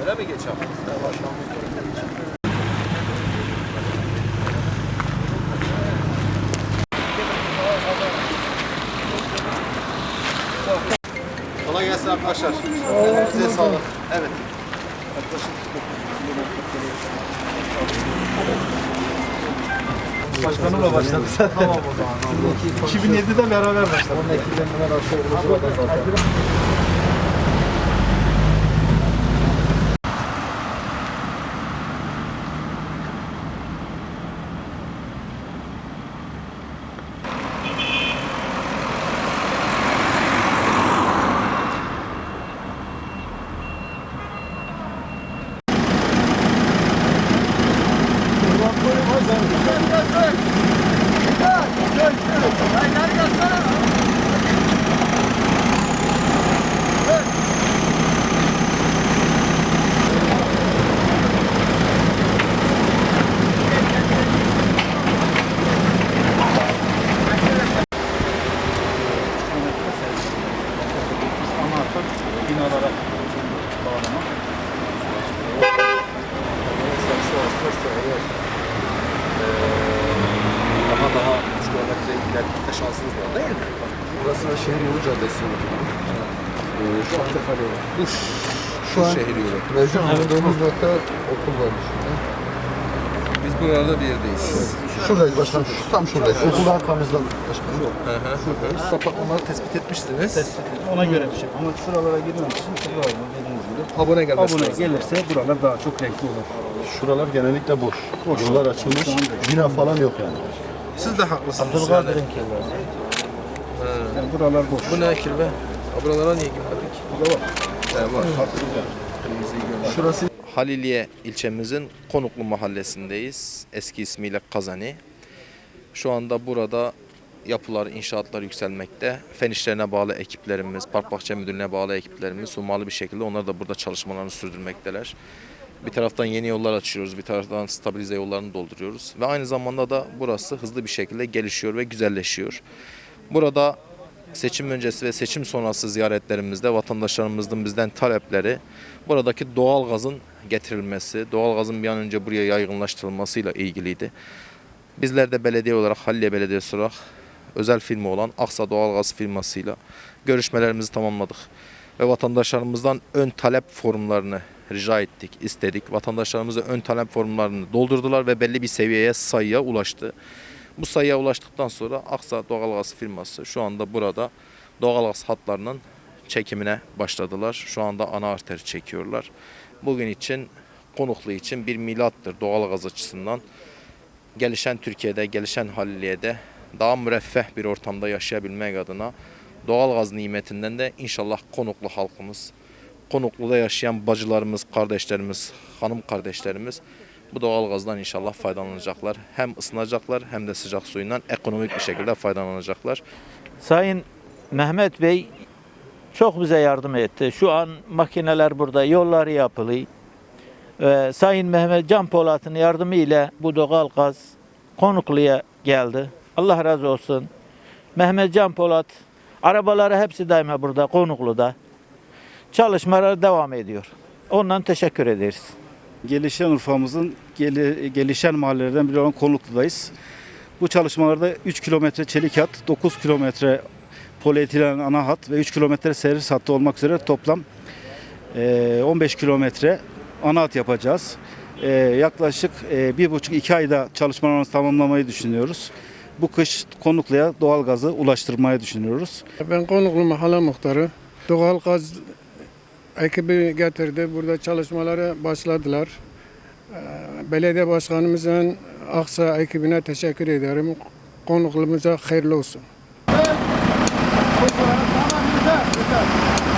Öyle mi geçer? Kolay gelsin arkadaşlar. Size sağlık. Evet. Başkanımla başladık zaten. Tamam o zaman. 2007'de beraber başladık. Onun yukarı zaten. Binalara bağlamak. Daha daha 3 kilometre ilerletme şansınız var değil mi? Burası şehir yolu caddesi. Ee, şu an bu ş- şu şehir yolu. Mevcut bulunduğumuz nokta okul var içinde. Buralarda bir yerdeyiz. Şuradayız başkanım. şu- Tam şuradayız. Okul arkamızda başkanım. Hı hı. Siz apartmanları tespit etmiştiniz. Ona göre bir şey. Ama şuralara girmek için şurada var dediğiniz gibi. Abone gelmesi Abone lazım. gelirse buralar daha çok renkli olur. Şuralar genellikle boş. Yollar açılmış. Bina falan yok yani. Siz de haklısınız. Yani. Yani buralar boş. Bu ne kirve? Buralara niye girmedik? Burada var. He, var. Şurası Haliliye ilçemizin Konuklu mahallesindeyiz. Eski ismiyle Kazani. Şu anda burada yapılar, inşaatlar yükselmekte. Fen işlerine bağlı ekiplerimiz, Park Bahçe Müdürlüğü'ne bağlı ekiplerimiz sumalı bir şekilde onlar da burada çalışmalarını sürdürmekteler. Bir taraftan yeni yollar açıyoruz, bir taraftan stabilize yollarını dolduruyoruz. Ve aynı zamanda da burası hızlı bir şekilde gelişiyor ve güzelleşiyor. Burada seçim öncesi ve seçim sonrası ziyaretlerimizde vatandaşlarımızın bizden talepleri buradaki doğalgazın getirilmesi, doğalgazın bir an önce buraya yaygınlaştırılmasıyla ilgiliydi. Bizler de belediye olarak, Halliye Belediyesi olarak özel firma olan Aksa Doğalgaz firmasıyla görüşmelerimizi tamamladık. Ve vatandaşlarımızdan ön talep formlarını rica ettik, istedik. Vatandaşlarımızın ön talep formlarını doldurdular ve belli bir seviyeye, sayıya ulaştı. Bu sayıya ulaştıktan sonra Aksa Doğalgaz firması şu anda burada doğalgaz hatlarının çekimine başladılar. Şu anda ana arteri çekiyorlar. Bugün için Konuklu için bir milattır doğalgaz açısından. Gelişen Türkiye'de, gelişen Haliliye'de daha müreffeh bir ortamda yaşayabilmek adına doğalgaz nimetinden de inşallah Konuklu halkımız, Konuklu'da yaşayan bacılarımız, kardeşlerimiz, hanım kardeşlerimiz bu doğalgazdan inşallah faydalanacaklar. Hem ısınacaklar hem de sıcak suyundan ekonomik bir şekilde faydalanacaklar. Sayın Mehmet Bey çok bize yardım etti. Şu an makineler burada, yollar yapılıyor. Ee, Sayın Mehmet Can Polat'ın yardımı ile bu doğal gaz Konuklu'ya geldi. Allah razı olsun. Mehmet Can Polat arabaları hepsi daima burada Konuklu'da. Çalışmalar devam ediyor. Ondan teşekkür ederiz. Gelişen Urfa'mızın geli- gelişen mahallelerden biri olan Konuklu'dayız. Bu çalışmalarda 3 kilometre çelik hat, 9 kilometre polietilen ana hat ve 3 kilometre servis hattı olmak üzere toplam eee, 15 kilometre ana hat yapacağız. Eee, yaklaşık eee, bir buçuk iki ayda çalışmalarımızı tamamlamayı düşünüyoruz. Bu kış Konuklu'ya doğalgazı ulaştırmayı düşünüyoruz. Ben Konuklu Mahalle Muhtarı. Doğal gaz ekibi getirdi. Burada çalışmalara başladılar. Ee, belediye Başkanımızın Aksa ekibine teşekkür ederim. Konuklarımıza hayırlı olsun. Evet. Tamam, güzel, güzel.